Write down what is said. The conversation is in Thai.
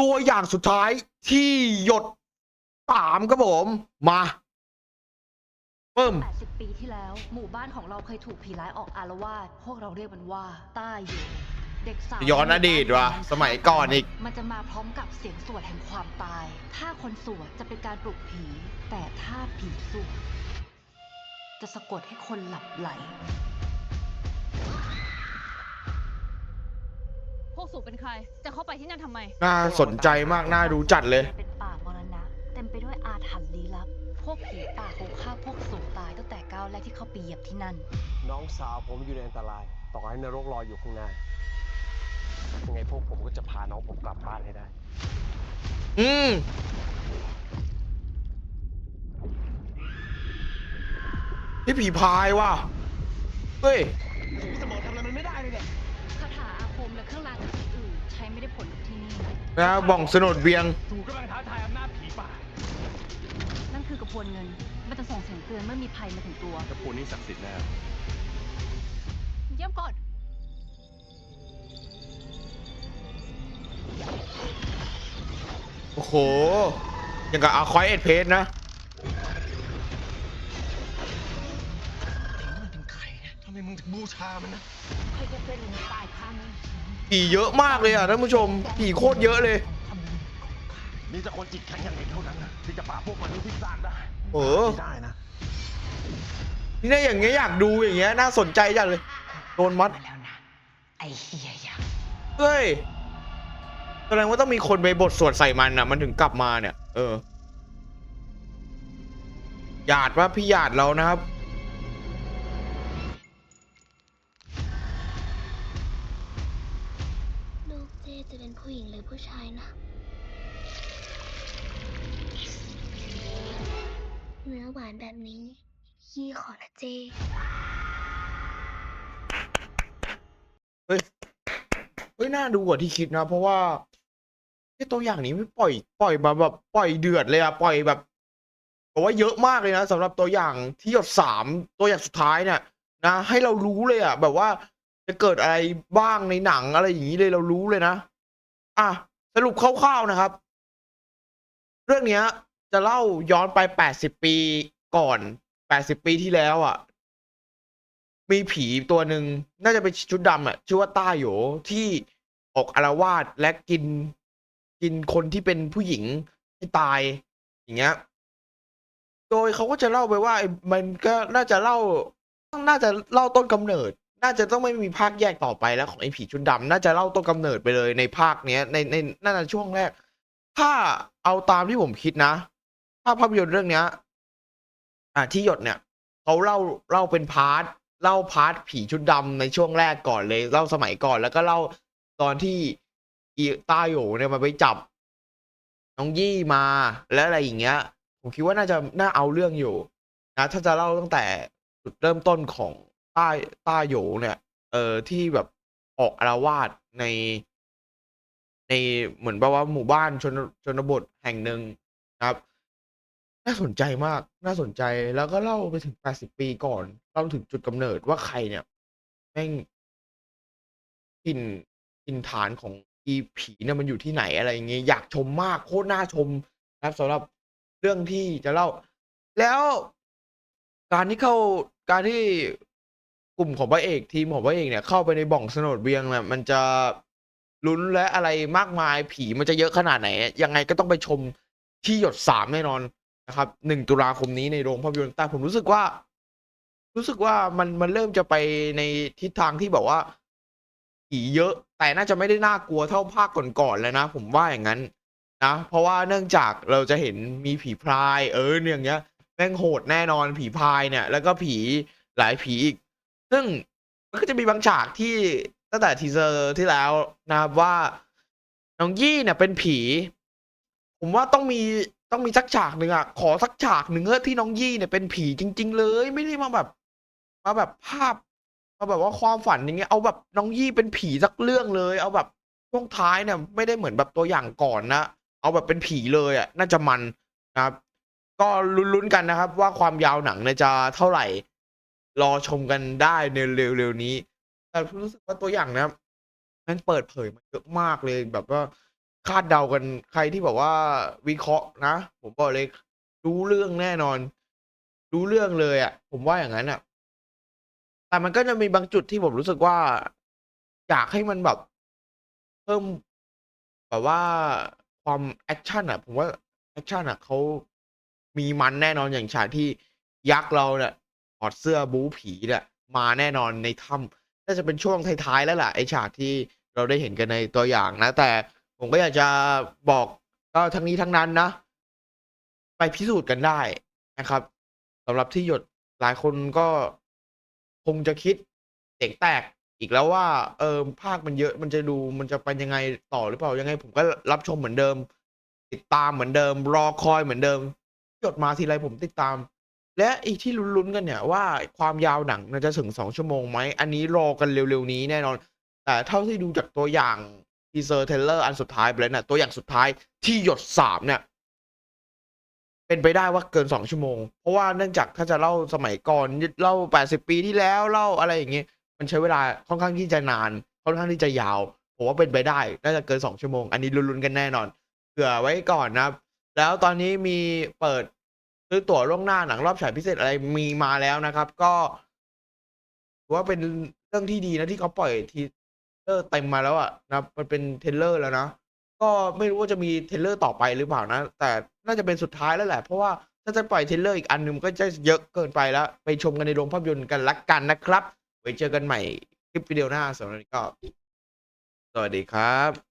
ตัวอย่างสุดท้ายที่หยดสามครับผมมาเพิ่ม 80 ปีที่แล้ว หมู่บ้านของเราเคยถูกผีร้ายออกอารวาสพวกเราเรียกมันว่าต้าอยู่ เด็กสาวย้อนอดีตว่ะสมัยก่อนอีก มันจะมาพร้อมกับเสียงสวดแห่งความตาย ถ้าคนสวดจะเป็นการปลุกผี แต่ถ้าผีสวดจะสะกดให้คนหลับไหล สูบเป็นใคร จะเข้าไปที่นั่นทำไม น่าสนใจมากน่าดูจัดเลย เป็นป่ามรณะ เต็มไปด้วยอาถรรพ์ลี้ลับ พวกผีป่าคงฆ่าพวกสูบตายตั้งแต่ก้าวแรกที่เข้าไปเหยียบที่นั่น น้องสาวผมอยู่ในอันตราย ต่อให้นรกรออยู่ข้างหน้า ยังไงพวกผมก็จะพาน้องผมกลับบ้านให้ได้ อืมนี่ผีพายว่ะ เฮ้ยสม นี่นะบ่องสนดเบียงถูกกำลังท้าทายอำนาจผีป่านั่นคือกระพวนเงิน มันจะส่งเสียงเตือนเมื่อมีภัยมาถึงตัวกระปูนี้ศักดิ์สิทธิ์แน่เยี่ยมก่อน โอ้โหยังกับอาคอยเอ็ดเพสนะ มันเป็นใครนะทำไมมึงถึงบูชามันนะใครจะเป็นตายข้าง ผีเยอะมากเลยอะท่านผู้ชมผีโคตรเยอะเลย มีแต่คนจิตแข็งอย่างเองเท่านั้นนะที่จะปราบพวกมันที่สร้างได้เออ ไม่ได้นะนี่เนี่ยอย่างเงี้ยอยากดูอย่างเงี้ยน่าสนใจจังเลย โดนมัด มาแล้วนะ ไอเฮียยักเฮ้ยแสดงว่าต้องมีคนไปบทสวดใส่มันอะ มันถึงกลับมาเนี่ย เออหยาดว่าพี่หยาดเรานะครับ เป็นผู้หญิงหรือผู้ชายนะ เนื้อหวานแบบนี้ยี่ขอนะเจ เฮ้ย เฮ้ย น่าดูกว่าที่คิดนะ เพราะว่าไอตัวอย่างนี้ไม่ปล่อย ปล่อยมาแบบปล่อยเดือดเลยอะปล่อยแบบบอกว่าเยอะมากเลยนะสำหรับตัวอย่างที่หยดสามตัวอย่างสุดท้ายเนี่ยนะให้เรารู้เลยอะแบบว่าจะเกิดอะไรบ้างในหนังอะไรอย่างนี้เลยเรารู้เลยนะ อะสรุปคร่าวๆนะครับ เรื่องเนี้ย จะเล่าย้อนไปแปดสิบปีก่อนแปดสิบปีที่แล้วอะ มีผีตัวหนึ่งน่าจะเป็นชุดดำอะ ชื่อว่าต้าโหยที่ออกอารวาสและกินกินคนที่เป็นผู้หญิงให้ตาย อย่างเงี้ย โดยเขาก็จะเล่าไปว่ามันก็น่าจะเล่า น่าจะเล่าต้นกำเนิด น่าจะต้องไม่มีภาคแยกต่อไปแล้วของไอ้ผีชุดดำน่าจะเล่าต้นกำเนิดไปเลยในภาคเนี้ยในในน่าจะช่วงแรก ถ้าเอาตามที่ผมคิดนะ ถ้าภาพยนตร์เรื่องเนี้ย อ่าที่หยดเนี่ยเขาเล่าเล่าเป็นพาร์ทเล่าพาร์ทผีชุดดำในช่วงแรกก่อนเลย เล่าสมัยก่อนแล้วก็เล่าตอนที่อีตาโหยเนี่ยมาไปจับน้องยี่มาและอะไรอย่างเงี้ย ผมคิดว่าน่าจะน่าเอาเรื่องอยู่นะถ้าจะเล่าตั้งแต่จุดเริ่มต้นของ ต้าต้าโหยเนี่ย เออที่แบบออกอารวาสใน ในเหมือนแบบว่าหมู่บ้านชนชนบทแห่งหนึ่งครับ น่าสนใจมากน่าสนใจแล้วก็เล่าไปถึงแปดสิบปีก่อนเล่าถึงจุดกำเนิดว่าใครเนี่ยแม่งถิ่นถิ่นฐานของอีผีเนี่ยมันอยู่ที่ไหนอะไรอย่างเงี้ยอยากชมมากโคตรน่าชมนะครับสำหรับเรื่องที่จะเล่า แล้วการที่เข้าการที่ กลุ่มของพระเอกทีมของพระเอกเนี่ยเข้าไปในบ่องสนดเวียงเนี่ยมันจะลุ้นและอะไรมากมายผีมันจะเยอะขนาดไหน ยังไงก็ต้องไปชมที่หยดสามแน่นอนนะครับหนึ่งตุลาคมนี้ในโรงภาพยนตร์แต่ผมรู้สึกว่า รู้สึกว่ามันมันเริ่มจะไปในทิศทางที่แบบว่าผีเยอะ แต่น่าจะไม่ได้น่ากลัวเท่าภาคก่อนๆแล้วนะ ผมว่าอย่างนั้นนะเพราะว่าเนื่องจากเราจะเห็นมีผีพราย เออเนี่ยอย่างเงี้ยแม่งโหดแน่นอนผีพรายเนี่ย แล้วก็ผีหลายผีอีก ซึ่งมันก็จะมีบางฉากที่ตั้งแต่ทีเซอร์ที่แล้วนะครับว่าน้องยี่เนี่ยเป็นผี ผมว่าต้องมีต้องมีสักฉากหนึ่งอะขอสักฉากหนึ่งเถอที่น้องยี่เนี่ยเป็นผีจริง ๆ เลย ไม่ได้มาแบบ มาแบบภาพมาแบบว่าความฝันอย่างเงี้ยเอาแบบน้องยี่เป็นผีสักเรื่องเลย เอาแบบช่วงท้ายเนี่ย ไม่ได้เหมือนแบบตัวอย่างก่อนนะเอาแบบเป็นผีเลยอะน่าจะมันนะครับ ก็ลุ้นๆกันนะครับ ว่าความยาวหนังเนี่ยจะเท่าไหร่ รอชมกันได้ในเร็วๆนี้ แต่รู้สึกว่าตัวอย่างนะมันเปิดเผยมาเยอะมากเลยแบบว่าคาดเดากันใครที่บอกว่าวิเคราะห์นะ ผมบอกเลย รู้เรื่องแน่นอน รู้เรื่องเลยอะ่ะ ผมว่าอย่างนั้นอะ่ะ แต่มันก็จะมีบางจุดที่ผมรู้สึกว่า อยากให้มันแบบ เพิ่มแบบว่าความแอคชั่นอะ ผมว่าแอคชั่นอะเขามีมันแน่นอนอย่างฉากที่ยักษ์เราเนี่ย ถอดเสื้อบู๊ผีเนี่ยมาแน่นอนในถ้ำน่าจะเป็นช่วงท้ายๆแล้วล่ะไอฉากที่เราได้เห็นกันในตัวอย่างนะ แต่ผมก็อยากจะบอกก็ทั้งนี้ทั้งนั้นนะ ไปพิสูจน์กันได้นะครับสำหรับที่หยดหลายคนก็คงจะคิดเสียงแตกอีกแล้วว่า เออภาคมันเยอะมันจะดูมันจะเป็นยังไงต่อหรือเปล่ายังไง ผมก็รับชมเหมือนเดิม ติดตามเหมือนเดิม รอคอยเหมือนเดิม หยดมาทีไรผมติดตาม และอีกที่ลุ้นๆกันเนี่ยว่าความยาวหนังจะถึงสองชั่วโมงไหม อันนี้รอกันเร็วๆนี้แน่นอน แต่เท่าที่ดูจากตัวอย่างทีเซอร์เทเลอร์อันสุดท้ายไปแล้วเนี่ยตัวอย่างสุดท้ายที่หยดสามเนี่ยเป็นไปได้ว่าเกินสองชั่วโมง เพราะว่าเนื่องจากถ้าจะเล่าสมัยก่อนเล่าแปดสิบปีที่แล้วเล่าอะไรอย่างเงี้ยมันใช้เวลาค่อนข้างที่จะนาน ค่อนข้างที่จะยาว ผมว่าเป็นไปได้ น่าจะเกินสองชั่วโมง อันนี้ลุ้นๆกันแน่นอนเผื่อไว้ก่อนนะครับ แล้วตอนนี้มีเปิด ซื้อตั๋วล่วงหน้าหนังรอบฉายพิเศษอะไรมีมาแล้วนะครับ ก็ถือว่าเป็นเรื่องที่ดีนะที่เขาปล่อยทีเทรลเลอร์เต็มมาแล้วอะนะมันเป็นเทรลเลอร์แล้วนะก็ไม่รู้ว่าจะมีเทรลเลอร์ต่อไปหรือเปล่านะ แต่น่าจะเป็นสุดท้ายแล้วแหละ เพราะว่าถ้าจะปล่อยเทรลเลอร์อีกอันหนึงก็จะเยอะเกินไปแล้ว ไปชมกันในโรงภาพยนตร์กันละกันนะครับไว้เจอกันใหม่คลิปวิดีโอหน้าสำหรับนนี้ก็ สวัสดีครับ